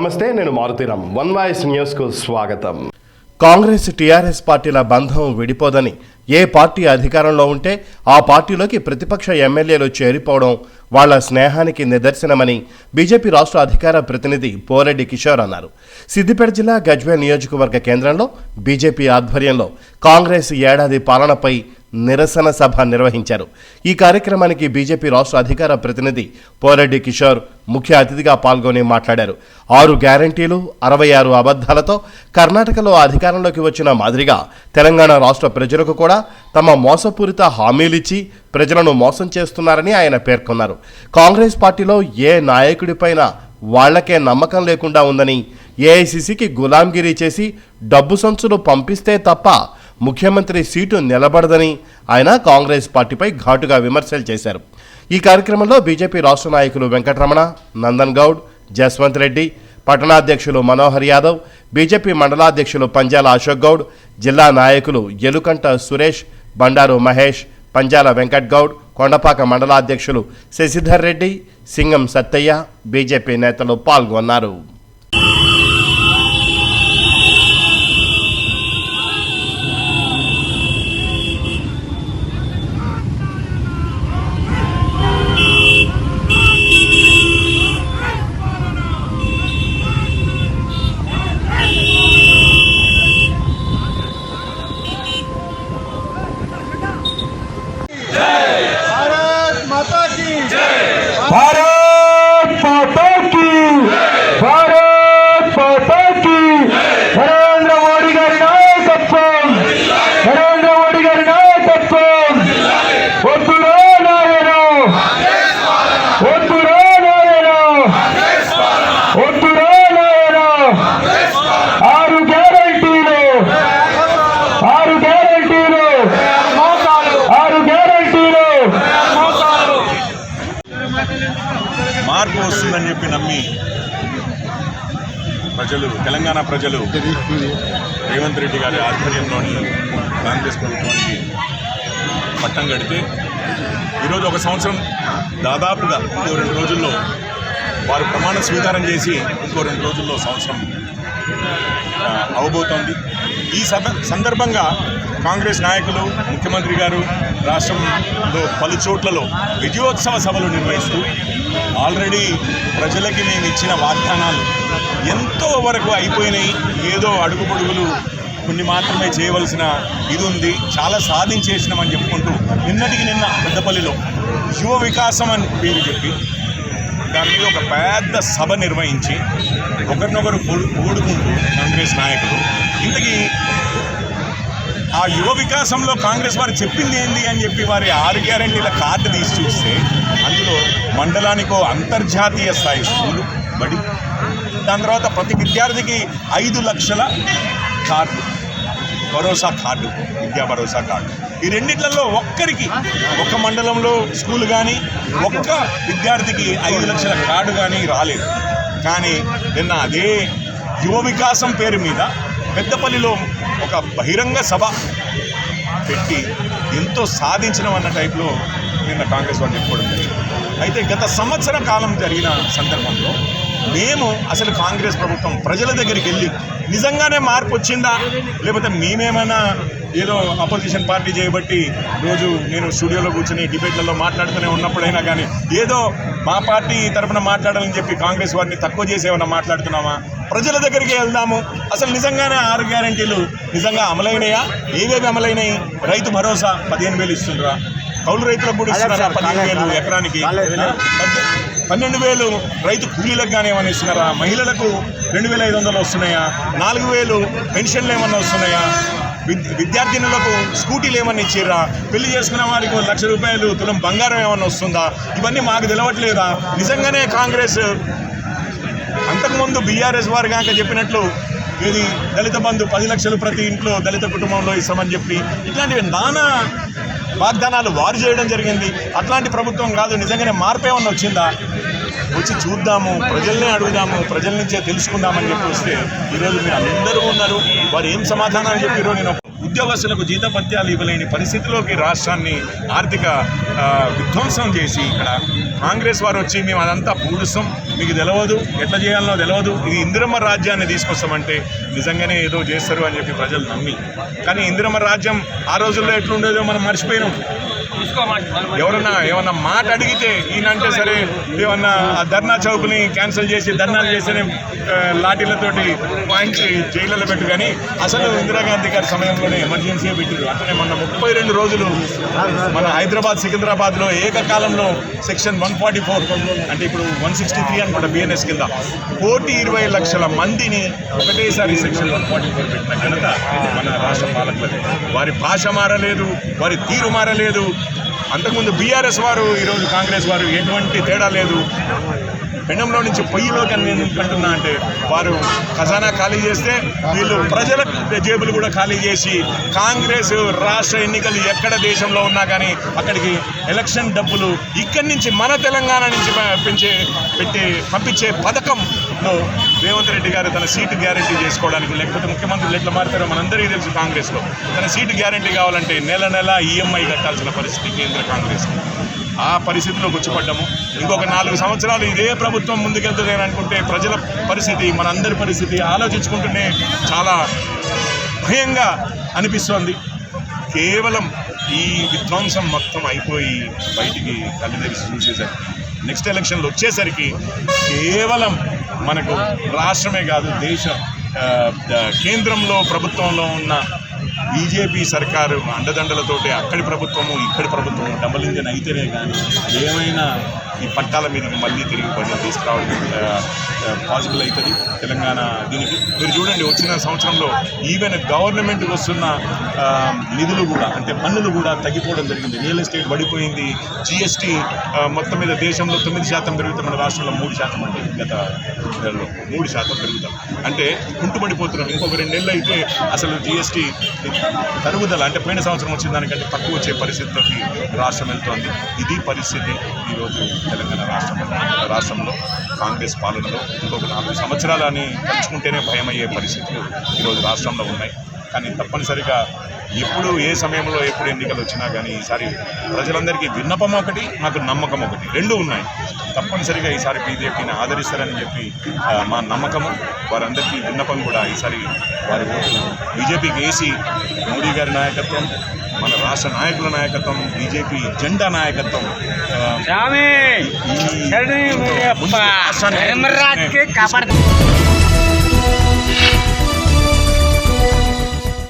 నమస్తే నేను Maruthi Ram one voice న్యూస్కు స్వాగతం. కాంగ్రెస్ టీఆర్ఎస్ పార్టీల బంధం విడిపోదని ఏ పార్టీ అధికారంలో ఉంటే ఆ పార్టీలోకి ప్రతిపక్ష ఎమ్మెల్యేలు చేరిపోవడం వాళ్ళ స్నేహానికి నిదర్శనమని బీజేపీ రాష్ట్ర అధికార ప్రతినిధి పోరెడ్డి కిషోర్ అన్నారు. సిద్దిపేట జిల్లా గజ్వేల్ నియోజకవర్గ కేంద్రంలో బీజేపీ ఆధ్వర్యంలో కాంగ్రెస్ ఏడాది పాలనపై నిరసన సభ నిర్వహించారు. ఈ కార్యక్రమానికి బీజేపీ రాష్ట్ర అధికార ప్రతినిధి పోరెడ్డి కిషోర్ ముఖ్య అతిథిగా పాల్గొని మాట్లాడారు. ఆరు గ్యారంటీలు అరవై ఆరు అబద్ధాలతో కర్ణాటకలో అధికారంలోకి వచ్చిన మాదిరిగా తెలంగాణ రాష్ట్ర ప్రజలకు కూడా తమ మోసపూరిత హామీలిచ్చి ప్రజలను మోసం చేస్తున్నారని ఆయన పేర్కొన్నారు. కాంగ్రెస్ పార్టీలో ఏ నాయకుడిపైన వాళ్ళకే నమ్మకం లేకుండా ఉందని ఏఐసిసికి గులాంగిరీ చేసి డబ్బు సంచులు పంపిస్తే తప్ప ముఖ్యమంత్రి సీటు నిలబడదని ఆయన కాంగ్రెస్ పార్టీపై ఘాటుగా విమర్శలు చేశారు. ఈ కార్యక్రమంలో బీజేపీ రాష్ట్ర నాయకులు వెంకటరమణ నందన్ గౌడ్ జస్వంత్ రెడ్డి పట్టణాధ్యక్షులు మనోహర్ యాదవ్ బీజేపీ మండలాధ్యక్షులు పంజాల అశోక్ గౌడ్ జిల్లా నాయకులు ఎలుకంట సురేష్ బండారు మహేష్ పంజాల వెంకట్ గౌడ్ కొండపాక మండలాధ్యక్షులు శశిధర్ రెడ్డి సింగం సత్తయ్య బీజేపీ నేతలు పాల్గొన్నారు. பாரத ప్రజలు తెలంగాణ ప్రజలు రేవంత్ రెడ్డి గారి ఆధ్వర్యంలోని కాంగ్రెస్ ప్రభుత్వానికి పట్టం కడితే ఈరోజు ఒక సంవత్సరం దాదాపుగా ఇంకో రెండు రోజుల్లో వారు ప్రమాణ స్వీకారం చేసి ఇంకో రెండు రోజుల్లో సంవత్సరం అవబోతోంది. ఈ సందర్భంగా కాంగ్రెస్ నాయకులు ముఖ్యమంత్రి గారు రాష్ట్రంలో పలు చోట్లలో విజయోత్సవ సభలు నిర్వహిస్తూ ఆల్రెడీ ప్రజలకి మేము ఇచ్చిన వాగ్దానాలు ఎంతో వరకు అయిపోయినాయి. ఏదో అడుగు పొడుగులు కొన్ని మాత్రమే చేయవలసిన ఇది ఉంది. చాలా సాధించేసినామని చెప్పుకుంటూ నిన్నటికి నిన్న పెద్దపల్లిలో యువ వికాసం అని పేరు చెప్పి దాని మీద ఒక పెద్ద సభ నిర్వహించి ఒకరినొకరు ఓడుకుంటూ కాంగ్రెస్ నాయకులు ఇంతకీ ఆ యువ వికాసంలో కాంగ్రెస్ వారు చెప్పింది ఏంది అని చెప్పి వారి ఆరు గ్యారంటీల కార్డు తీసి చూస్తే అందులో మండలానికో అంతర్జాతీయ స్థాయి స్కూలు బడి దాని తర్వాత ప్రతి విద్యార్థికి ఐదు లక్షల కార్డు భరోసా కార్డు విద్యా భరోసా కార్డు. ఈ రెండిట్లలో ఒక్కరికి ఒక్క మండలంలో స్కూల్ కానీ ఒక్క విద్యార్థికి ఐదు లక్షల కార్డు కానీ రాలేదు. కానీ నిన్న అదే యువ వికాసం పేరు మీద పెద్దపల్లిలో ఒక బహిరంగ సభ పెట్టి ఎంతో సాధించడం అన్న టైప్లో నిన్న కాంగ్రెస్ వాళ్ళు చెప్పుకోవడం అయితే గత సంవత్సర కాలం జరిగిన సందర్భంలో మేము అసలు కాంగ్రెస్ ప్రభుత్వం ప్రజల దగ్గరికి వెళ్ళి నిజంగానే మార్పు వచ్చిందా? లేకపోతే మేమేమైనా ఏదో అపోజిషన్ పార్టీ చేయబట్టి రోజు నేను స్టూడియోలో కూర్చొని డిబేట్లలో మాట్లాడుతూనే ఉన్నప్పుడైనా కానీ ఏదో మా పార్టీ తరఫున మాట్లాడాలని చెప్పి కాంగ్రెస్ వారిని తక్కువ చేసి ఏమైనా మాట్లాడుతున్నామా? ప్రజల దగ్గరికి వెళ్దాము. అసలు నిజంగానే ఆరు గ్యారంటీలు నిజంగా అమలైనయా? ఏవేవి అమలైనాయి? రైతు భరోసా పదిహేను వేలు ఇస్తుండ్రా. కౌలు రైతులకు కూడా ఇస్తున్నారా? పదిహేను వేలు ఎకరానికి? పన్నెండు వేలు రైతు కూలీలకు కానీ ఏమైనా ఇస్తున్నారా? మహిళలకు రెండు వేల ఐదు వందలు వస్తున్నాయా? నాలుగు వేలు పెన్షన్లు ఏమన్నా వస్తున్నాయా? విద్యార్థినులకు స్కూటీలు ఏమన్నా ఇచ్చిర్రా? పెళ్ళి చేసుకున్న వారికి లక్ష రూపాయలు తులం బంగారం ఏమన్నా వస్తుందా? ఇవన్నీ మాకు తెలవట్లేదా? నిజంగానే కాంగ్రెస్ అంతకుముందు బీఆర్ఎస్ వారు కాక చెప్పినట్లు ఇది దళిత బంధు పది లక్షలు ప్రతి ఇంట్లో దళిత కుటుంబంలో ఇస్తామని చెప్పి ఇట్లాంటివి నానా వాగ్దానాలు వారు చేయడం జరిగింది. అట్లాంటి ప్రభుత్వం కాదు నిజంగానే మార్పు ఏమన్నా వచ్చిందా? వచ్చి చూద్దాము ప్రజల్నే అడుగుదాము ప్రజల నుంచే తెలుసుకుందామని చెప్పి వస్తే ఈరోజు మీరు అందరూ ఉన్నారు. వారు ఏం సమాధానాలు చెప్పారో నేను ఉద్యోగస్తులకు జీతపత్యాలు ఇవ్వలేని పరిస్థితిలోకి రాష్ట్రాన్ని ఆర్థిక విధ్వంసం చేసి ఇక్కడ కాంగ్రెస్ వారు వచ్చి మేము అదంతా పూడుస్తాం. మీకు తెలియదు ఎట్లా చేయాలనో తెలియదు ఇది ఇందిరమ్మ రాజ్యాన్ని తీసుకొస్తామంటే నిజంగానే ఏదో చేస్తారు అని చెప్పి ప్రజలు నమ్మి. కానీ ఇందిరమ్మ రాజ్యం ఆ రోజుల్లో ఎట్లుండేదో మనం మర్చిపోయినాం. ఎవరన్నా ఏమన్నా మాట అడిగితే ఈయనంటే సరే ఏమన్నా ఆ ధర్నా చౌక్ని క్యాన్సిల్ చేసి ధర్నాలు చేస్తేనే లాఠీలతోటి పాయింట్స్ జైళ్ళలో పెట్టు. కానీ అసలు ఇందిరాగాంధీ గారి సమయంలోనే ఎమర్జెన్సీ పెట్టారు అట్లనే మొన్న ముప్పై రెండు రోజులు మన హైదరాబాద్ సికింద్రాబాద్లో ఏకకాలంలో సెక్షన్ వన్ ఫార్టీ ఫోర్ అంటే ఇప్పుడు వన్ సిక్స్టీ త్రీ అనుకుంటా బిఎన్ఎస్ కింద కోటి ఇరవై లక్షల మందిని ఒకటేసారి సెక్షన్ వన్ ఫార్టీ ఫోర్ పెట్టిన ఘనత మన రాష్ట్ర పాలకులది. వారి భాష మారలేదు వారి తీరు మారలేదు అంతకుముందు బీఆర్ఎస్ వారు ఈరోజు కాంగ్రెస్ వారు ఎటువంటి తేడా లేదు. పెండంలో నుంచి పొయ్యిలోకి అని నేను ఎందుకంటున్నా అంటే వారు ఖజానా ఖాళీ చేస్తే వీళ్ళు ప్రజల జేబులు కూడా ఖాళీ చేసి కాంగ్రెస్ రాష్ట్ర ఎన్నికలు ఎక్కడ దేశంలో ఉన్నా కానీ అక్కడికి ఎలక్షన్ డబ్బులు ఇక్కడి నుంచి మన తెలంగాణ నుంచి పెంచే పెట్టి పంపించే పథకం పథకంలో రేవంత్ రెడ్డి గారు తన సీటు గ్యారంటీ చేసుకోవడానికి లేకపోతే ముఖ్యమంత్రులు ఎట్లా మారుతారో మనందరికీ తెలుసు కాంగ్రెస్లో. తన సీటు గ్యారంటీ కావాలంటే నెల నెల ఈఎంఐ కట్టాల్సిన పరిస్థితి కేంద్ర కాంగ్రెస్. ఆ పరిస్థితిలోకి వచ్చిపడ్డాము ఇంకొక నాలుగు సంవత్సరాలు ఇదే ప్రభుత్వం ముందుకెళ్తుంది అని అనుకుంటే ప్రజల పరిస్థితి మనందరి పరిస్థితి ఆలోచించుకుంటూనే చాలా భయంగా అనిపిస్తోంది. కేవలం ఈ విధ్వంసం మొత్తం అయిపోయి బయటికి కళ్ళు తెరిచి నెక్స్ట్ ఎలక్షన్లు వచ్చేసరికి కేవలం మనకు రాష్ట్రమే కాదు దేశం కేంద్రంలో ప్రభుత్వంలో ఉన్న బీజేపీ సర్కారు అండదండలతోటి అక్కడి ప్రభుత్వము ఇక్కడి ప్రభుత్వము డబల్ ఇంజన్ అయితేనే కానీ ఏమైనా ఈ పట్టాల మీదకి మళ్ళీ తిరిగి ప్రజలు తీసుకురావడం పాసిబుల్ అవుతుంది తెలంగాణ దీనికి. మీరు చూడండి వచ్చిన సంవత్సరంలో ఈవెన్ గవర్నమెంట్కి వస్తున్న నిధులు కూడా అంటే పన్నులు కూడా తగ్గిపోవడం జరిగింది. రియల్ ఎస్టేట్ పడిపోయింది. జిఎస్టీ మొత్తం మీద దేశంలో తొమ్మిది శాతం పెరుగుతాం మన రాష్ట్రంలో మూడు శాతం అండి గత నెలలో మూడు శాతం పెరుగుతాం అంటే కుంటుపడిపోతున్నాం ఇంకొక రెండు నెలలు అయితే అసలు జిఎస్టీ తరుగుదల అంటే పోయిన సంవత్సరం వచ్చిన దానికంటే తక్కువ వచ్చే పరిస్థితిలోకి రాష్ట్రం వెళ్తోంది. ఇది పరిస్థితి ఈరోజు. తెలంగాణ రాష్ట్రం రాష్ట్రంలో కాంగ్రెస్ పాలనలో ఇంకొక నాలుగు సంవత్సరాలని తలుచుకుంటేనే భయమయ్యే పరిస్థితులు ఈరోజు రాష్ట్రంలో ఉన్నాయి. కానీ తప్పనిసరిగా ఎప్పుడు ఏ సమయంలో ఎప్పుడు ఎన్నికలు వచ్చినా కానీ ఈసారి ప్రజలందరికీ విన్నపం ఒకటి నాకు నమ్మకం ఒకటి. రెండు ఉన్నాయి. తప్పనిసరిగా ఈసారి బీజేపీని ఆదరిస్తారని చెప్పి మా నమ్మకము. వారందరికీ విన్నపం కూడా ఈసారి వారి ఓటు. బీజేపీకి వేసి మోడీ గారి నాయకత్వం మన రాష్ట్ర నాయకుల నాయకత్వం బీజేపీ జెండా నాయకత్వం రాష్ట్రాన్ని